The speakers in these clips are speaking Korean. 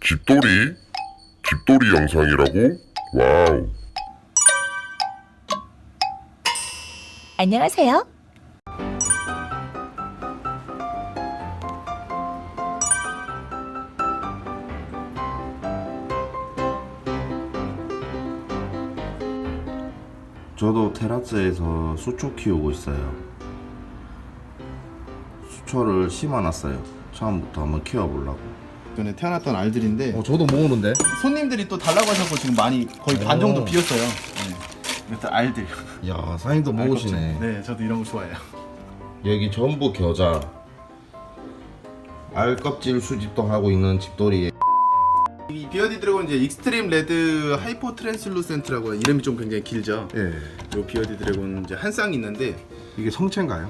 집돌이? 집돌이 영상이라고? 와우. 안녕하세요. 저도 테라스에서 수초 키우고 있어요. 수초를 심어놨어요. 처음부터 한번 키워보려고. 전에 태어났던 알들인데 어, 저도 모으는데. 손님들이 또 달라고 하셔서 지금 많이 거의 반 정도 비었어요. 네. 일단 알들. 야, 사장님도 모으시네. 네, 저도 이런 거 좋아해요. 여기 전부 겨자. 알껍질 수집도 하고 있는 집돌이. 이 비어디 드래곤 이제 익스트림 레드 하이퍼 트랜슬루센트라고 이름이 좀 굉장히 길죠. 예. 요 비어디 드래곤 이제 한 쌍 있는데 이게 성체인가요?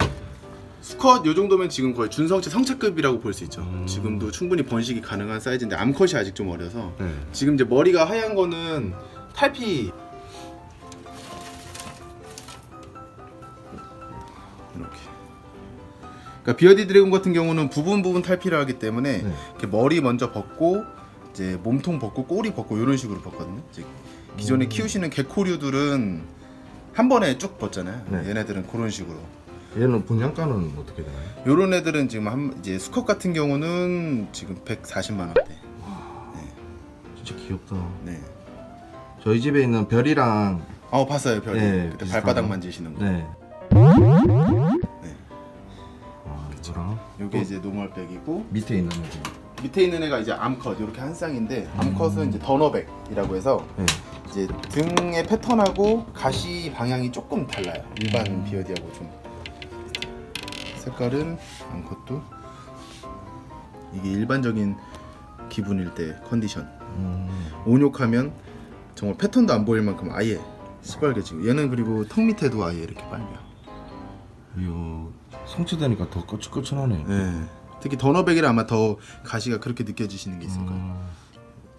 수컷 요 정도면 지금 거의 준성체 성체급이라고 볼 수 있죠. 지금도 충분히 번식이 가능한 사이즈인데 암컷이 아직 좀 어려서 네. 지금 이제 머리가 하얀 거는 탈피 이렇게. 그러니까 비어디 드래곤 같은 경우는 부분 부분 탈피를 하기 때문에 네. 이렇게 머리 먼저 벗고 이제 몸통 벗고 꼬리 벗고 이런 식으로 벗거든요. 이제 기존에 키우시는 개코류들은 한 번에 쭉 벗잖아요. 네. 얘네들은 그런 식으로. 얘는 분양가는 어떻게 되나요? 요런 애들은 지금 한 이제 수컷 같은 경우는 지금 140만 원대. 진짜 귀엽다. 네. 저희 집에 있는 별이랑 어 봤어요 별이. 네, 그때. 발바닥 만지시는 거. 네. 네. 아, 이거랑 요게 이제 노멀백이고 밑에 있는 애들. 밑에 있는 애가 이제 암컷 이렇게 한 쌍인데 암컷은 이제 더너백이라고 해서 네. 이제 등의 패턴하고 가시 방향이 조금 달라요. 일반 비어디하고 좀. 색깔은 암컷도 이게 일반적인 기분일 때 컨디션. 음. 온욕하면 정말 패턴도 안 보일 만큼 아예 시뻘개지고 얘는 그리고 턱 밑에도 아예 이렇게 빨개요. 이거 성체되니까 더 거칠거칠하네. 네. 특히 더너백이라 아마 더 가시가 그렇게 느껴지시는 게 있을 거예요. 음.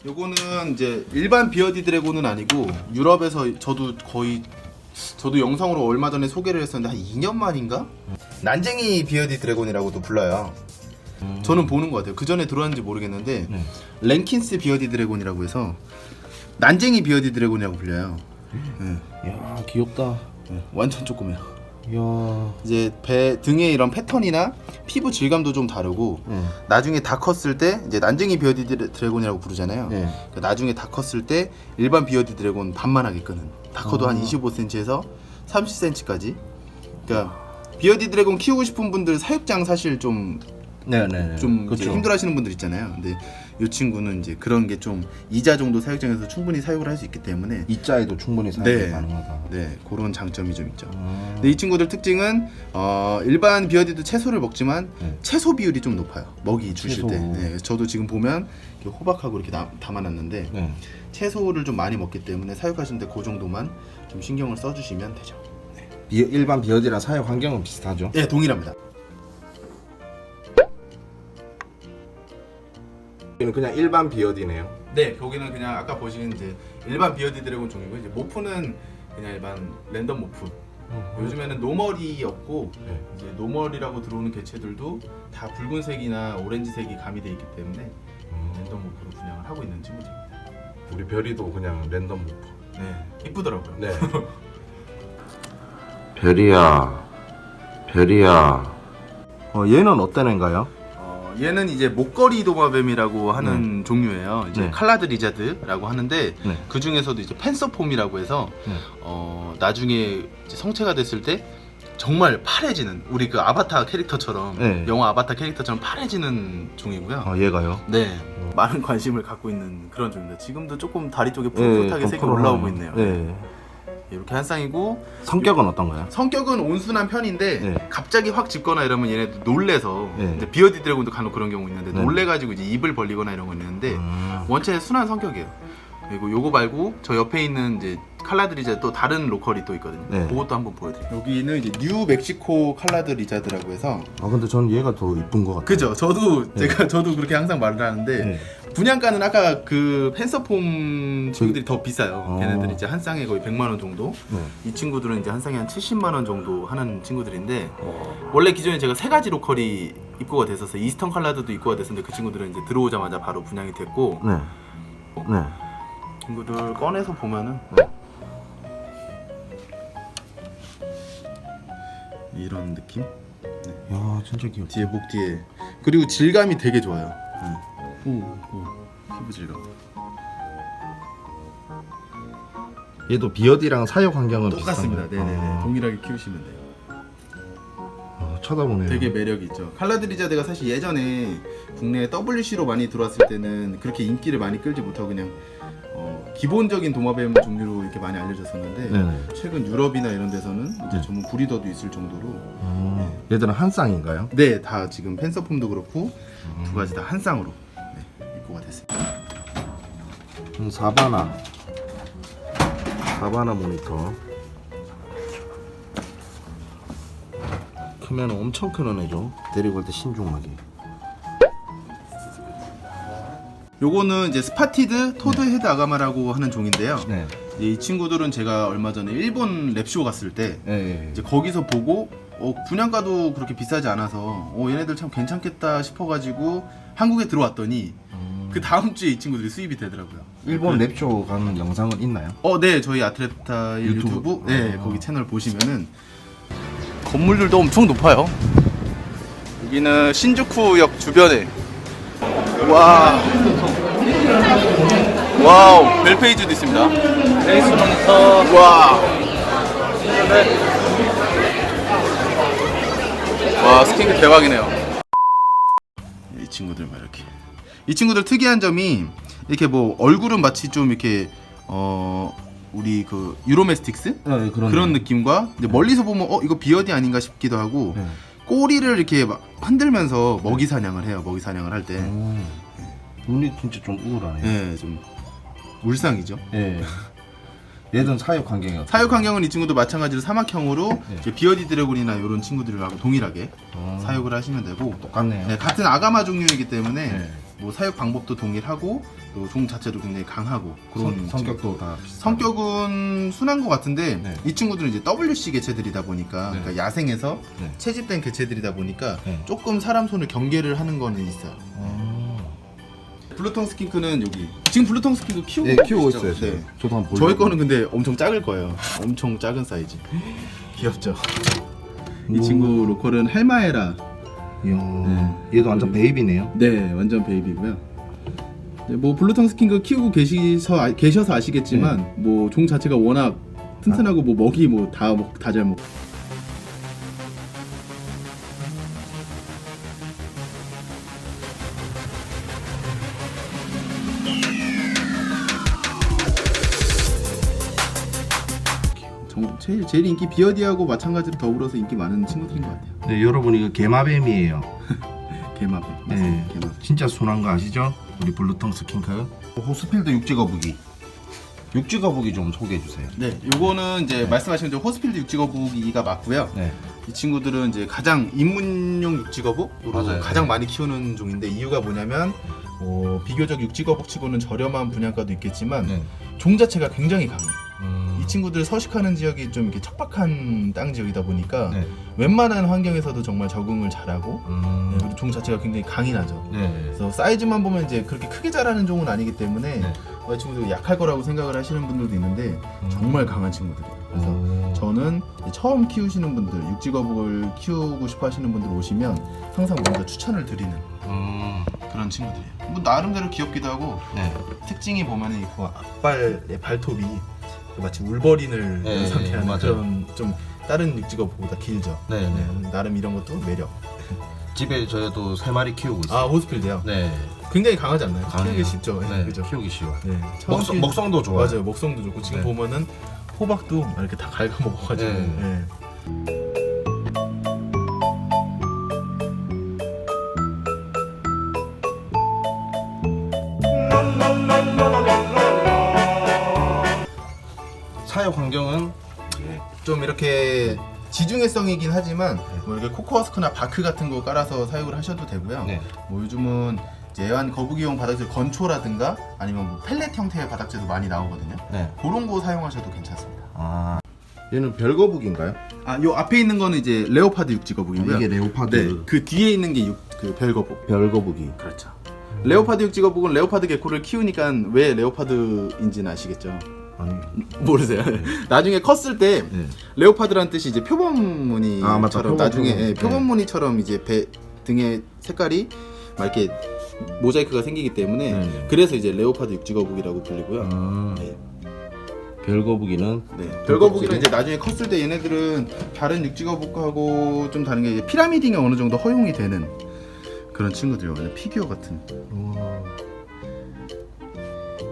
요거는 이제 일반 비어디 드래곤은 아니고 유럽에서 저도 거의 저도 영상으로 얼마 전에 소개를 했었는데 한 2년 만인가? 난쟁이 비어디 드래곤이라고도 불러요. 저는 보는 것 같아요. 그 전에 들어왔는지 모르겠는데 네. 랭킨스 비어디 드래곤이라고 해서 난쟁이 비어디 드래곤이라고 불려요. 네. 야, 귀엽다. 네, 완전 조그매요. 야. 이제 배 등의 이런 패턴이나 피부 질감도 좀 다르고 네. 나중에 다 컸을 때 이제 난쟁이 비어디 드래- 드래곤이라고 부르잖아요. 네. 그러니까 나중에 다 컸을 때 일반 비어디 드래곤 반만하게 끄는 다 커도 아. 한 25cm에서 30cm까지. 그러니까 비어디 드래곤 키우고 싶은 분들 사육장 사실 좀 네, 네, 네. 좀 이제 그렇죠. 힘들어하시는 분들 있잖아요. 근데 이 친구는 이제 그런 게 좀 이자 정도 사육장에서 충분히 사육을 할 수 있기 때문에 이자에도 충분히 사용이 네. 가능하다. 네 그런 장점이 좀 있죠. 아. 근데 이 친구들 특징은 어, 일반 비어디도 채소를 먹지만 네. 채소 비율이 좀 높아요. 먹이 주실 채소. 때. 네, 저도 지금 보면 이렇게 호박하고 이렇게 나- 담아놨는데 네. 채소를 좀 많이 먹기 때문에 사육하시는데 그 정도만 좀 신경을 써주시면 되죠. 비, 일반 비어디랑 사육 환경은 비슷하죠? 네 동일합니다. 얘는 그냥 일반 비어디네요. 네 여기는 그냥 아까 보신 이제 일반 비어디 드래곤 종이고 이제 모프는 그냥 일반 랜덤 모프. 요즘에는 노멀이 없고 네. 이제 노멀이라고 들어오는 개체들도 다 붉은색이나 오렌지색이 가미돼 있기 때문에 랜덤 모프로 분양을 하고 있는 친구들입니다. 우리 별이도 그냥 랜덤 모프. 네 이쁘더라고요. 네. 별이야. 별이야. 어, 얘는 어떤 애인가요? 어, 얘는 이제 목걸이 도마뱀이라고 하는 종류예요. 이제 네. 칼라드 리자드라고 하는데 네. 그 중에서도 이제 팬서폼이라고 해서 네. 어, 나중에 이제 성체가 됐을 때 정말 파래지는 우리 그 아바타 캐릭터처럼 네. 영화 아바타 캐릭터처럼 파래지는 종이고요. 아, 얘가요? 네. 많은 관심을 갖고 있는 그런 종입니다. 지금도 조금 다리 쪽에 푸릇푸릇하게 색이 네, 푸릇푸릇한- 올라오고 있네요. 네. 이렇게 한 쌍이고 성격은 어떤가요? 성격은 온순한 편인데 네. 갑자기 확 짖거나 이러면 얘네도 놀래서 네. 이제 비어디 드래곤도 간혹 그런 경우 있는데 네. 놀래가지고 이제 입을 벌리거나 이런 거 있는데 음. 원체 순한 성격이에요. 그리고 요거 말고 저 옆에 있는 이제 칼라드 리자 또 다른 로컬이 또 있거든요. 네. 그것도 한번 보여드릴게요. 여기는 이제 뉴 멕시코 칼라드 리자드라고 해서 아 근데 전 얘가 더 이쁜 것 같아요. 그죠. 저도 제가 저도 그렇게 항상 말을 하는데 네. 분양가는 아까 그 펜서폼 친구들이 더 비싸요. 어. 걔네들이 이제 한 쌍에 거의 100만 원 정도. 네. 이 친구들은 이제 한 쌍에 한 70만 원 정도 하는 친구들인데 원래 기존에 제가 세 가지 로컬이 입고가 됐었어요. 이스턴 칼라드도 입고가 됐었는데 그 친구들은 이제 들어오자마자 바로 분양이 됐고 네. 네. 친구들 꺼내서 보면은 이런 느낌? 야 진짜 귀엽다. 뒤에 목 뒤에 그리고 질감이 되게 좋아요. 오, 오, 피부 질감. 얘도 비어디랑 사육 환경은 똑같습니다. 비슷한가요? 네네네. 아, 동일하게 키우시면 돼요. 아, 쳐다보네요. 되게 매력 있죠. 칼라드리자드가 사실 예전에 국내에 WC로 많이 들어왔을 때는 그렇게 인기를 많이 끌지 못하고 그냥 어, 기본적인 도마뱀 종류로 이렇게 많이 알려졌었는데 네네. 최근 유럽이나 이런 데서는 이제 네. 전문 브리더도 있을 정도로 아, 얘들은 한 쌍인가요? 네 다 지금 펜서폼도 그렇고 음. 두 가지 다 한 쌍으로 네, 입고가 됐습니다. 음, 사바나. 사바나 모니터. 크면 엄청 크는 애죠. 데리고 갈때 신중하게. 요거는 이제 스파티드 토드 헤드 아가마라고 하는 종인데요. 네. 이 친구들은 제가 얼마 전에 일본 랩쇼 갔을 때 예, 예. 이제 거기서 보고 어, 분양가도 그렇게 비싸지 않아서 어, 얘네들 참 괜찮겠다 싶어가지고 한국에 들어왔더니 음. 그 다음 주에 이 친구들이 수입이 되더라고요. 일본 랩쇼 가는 영상은 있나요? 어, 네, 저희 아트랩타 유튜브, 유튜브? 네, 아. 거기 채널 보시면은 건물들도 엄청 높아요. 여기는 신주쿠역 주변에 와, 와우, 벨페이지도 있습니다. 레이스 모니터, 와, 와, 스킨크 대박이네요. 이 친구들 막 이렇게. 이 친구들 특이한 점이 이렇게 뭐 얼굴은 마치 좀 이렇게 어 우리 그 유로메스틱스 네, 그런 그런 느낌과 이제 멀리서 보면 어 이거 비어디 아닌가 싶기도 하고 네. 꼬리를 이렇게 막 흔들면서 먹이 사냥을 해요. 먹이 사냥을 할 때. 오. 눈이 진짜 좀 우울하네요. 예, 좀 울상이죠. 예. 얘든 사육 환경이? 사육 환경은 이 친구도 마찬가지로 사막형으로 네. 이제 비어디 드래곤이나 이런 친구들하고 동일하게 어, 사육을 하시면 되고 똑같네요. 네, 같은 아가마 종류이기 때문에 네. 뭐 사육 방법도 동일하고 또 종 자체도 굉장히 강하고 그런 성, 성격도 다 비슷하고. 성격은 순한 것 같은데 네. 이 친구들은 이제 WC 개체들이다 보니까 네. 그러니까 야생에서 네. 채집된 개체들이다 보니까 네. 조금 사람 손을 경계를 하는 거는 있어요. 어. 블루텅 스킨크는 여기 지금 블루텅 스킨크 키우고, 예, 키우고 계시죠? 있어요. 지금. 네. 저도 한번 저희 보려고. 거는 근데 엄청 작을 거예요. 엄청 작은 사이즈. 귀엽죠. 이 오. 친구 로컬은 헬마에라. 이야, 얘도 완전 베이비네요. 네, 완전 베이비고요. 네, 뭐 블루텅 스킨크 키우고 계시서 아, 계셔서 아시겠지만 네. 뭐종 자체가 워낙 튼튼하고 뭐 먹이 뭐 다 다 잘 먹. 정, 제일 제일 인기 비어디하고 마찬가지로 더불어서 인기 많은 친구들인 것 같아요. 네, 여러분 이거 개마뱀이에요. 개마뱀. 네. 맞습니다. 개마뱀. 진짜 순한 거 아시죠? 우리 블루텅 스킨크. 호스필드 육지 거북이. 육지 거북이 좀 소개해 주세요. 네, 요거는 이제 말씀하신 대로 호스필드 육지거북이가 맞고요. 네. 이 친구들은 이제 가장 입문용 육지거북으로 맞아요. 가장 많이 키우는 종인데 이유가 뭐냐면 어, 비교적 육지거북치고는 저렴한 분양가도 있겠지만 네. 종 자체가 굉장히 강해요. 음. 이 친구들 서식하는 지역이 좀 이렇게 척박한 땅 지역이다 보니까 네. 웬만한 환경에서도 정말 적응을 잘하고 음. 네, 그리고 종 자체가 굉장히 강인하죠. 네. 그래서 사이즈만 보면 이제 그렇게 크게 자라는 종은 아니기 때문에 네. 어, 이 친구들 약할 거라고 생각을 하시는 분들도 있는데 음. 정말 강한 친구들이에요. 그래서 오. 저는 이제 처음 키우시는 분들, 육지거북을 키우고 싶어 하시는 분들 오시면 항상 먼저 추천을 드리는 음. 그런 친구들이에요. 뭐 나름대로 귀엽기도 하고 네. 특징이 보면은 그 앞발의 발톱이 그 마치 울버린을 네, 연상케 하는 맞아요. 그런 좀 다른 육지거북보다 길죠. 네, 네. 네, 나름 이런 것도 매력. 집에 저희도 세 마리 키우고 있어요. 아 호스필드요. 네. 굉장히 강하지 않나요? 강해요. 키우기 쉽죠. 네, 네. 그죠. 키우기 쉬워. 네, 먹성, 키우- 먹성도 좋아요. 맞아요. 먹성도 좋고 지금 네. 보면은 호박도 이렇게 다 갉아 먹어가지고. 네. 네. 사육 환경은 좀 이렇게 지중해성이긴 하지만 뭐 이렇게 코코아스크나 바크 같은 거 깔아서 사육을 하셔도 되고요. 네. 뭐 요즘은 이제 애완 거북이용 바닥재 건초라든가 아니면 뭐 펠렛 형태의 바닥재도 많이 나오거든요. 네. 그런 거 사용하셔도 괜찮습니다. 아 얘는 별거북인가요? 아, 요 앞에 있는 거는 이제 레오파드 육지 거북이고요. 이게 레오파드 네, 그 뒤에 있는 게 육, 그 별거북. 별거북이. 그렇죠. 레오파드 육지 거북은 레오파드 개코를 키우니까 왜 레오파드인지는 아시겠죠? 아니. 모르세요. 나중에 컸을 때 네. 레오파드란 뜻이 이제 표범무늬처럼 아, 맞다. 표범, 나중에 표범. 예, 표범무늬처럼 이제 배 등의 색깔이 막 이렇게 모자이크가 생기기 때문에 네. 그래서 이제 레오파드 육지거북이라고 불리고요. 아, 네. 별거북이는 네. 별거북이는 이제 나중에 컸을 때 얘네들은 다른 육지거북하고 좀 다른 게 이제 피라미딩이 어느 정도 허용이 되는 그런 친구들이요. 완전 피규어 같은. 우와.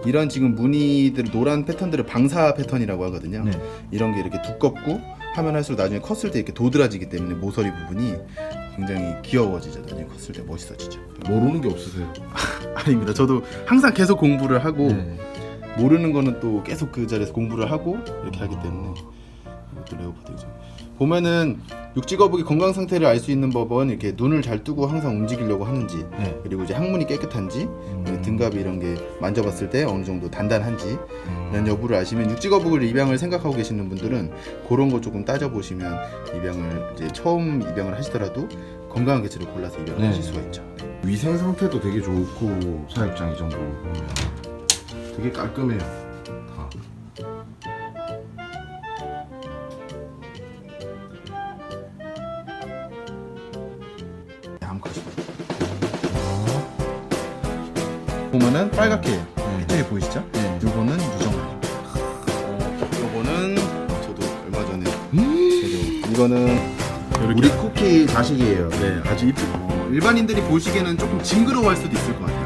이런 지금 무늬들 노란 패턴들을 방사 패턴이라고 하거든요. 네. 이런 게 이렇게 두껍고 하면 할수록 나중에 컸을 때 이렇게 도드라지기 때문에 모서리 부분이 굉장히 귀여워지죠. 나중에 컸을 때 멋있어지죠. 모르는 게 없으세요? 아닙니다. 저도 항상 계속 공부를 하고 네. 모르는 거는 또 계속 그 자리에서 공부를 하고 이렇게 하기 때문에 이것도 레오파드죠. 보면은 육지거북이 건강 상태를 알 수 있는 법은 이렇게 눈을 잘 뜨고 항상 움직이려고 하는지 네. 그리고 이제 항문이 깨끗한지 음. 등갑이 이런 게 만져봤을 때 어느 정도 단단한지 음. 이런 여부를 아시면 육지거북을 입양을 생각하고 계시는 분들은 그런 거 조금 따져보시면 입양을 이제 처음 입양을 하시더라도 건강한 개체를 골라서 입양을 네. 하실 수가 있죠. 위생 상태도 되게 좋고 사육장 이 정도 보면 되게 깔끔해요. 빨갛게 네. 이쪽에 보이시죠? 네. 요거는 유정말. 요거는 저도 얼마 전에 음. 저도 이거는 우리 쿠키 자식이에요. 네 아주 이쁘. 어, 일반인들이 보시기에는 조금 징그러워할 수도 있을 것 같아요.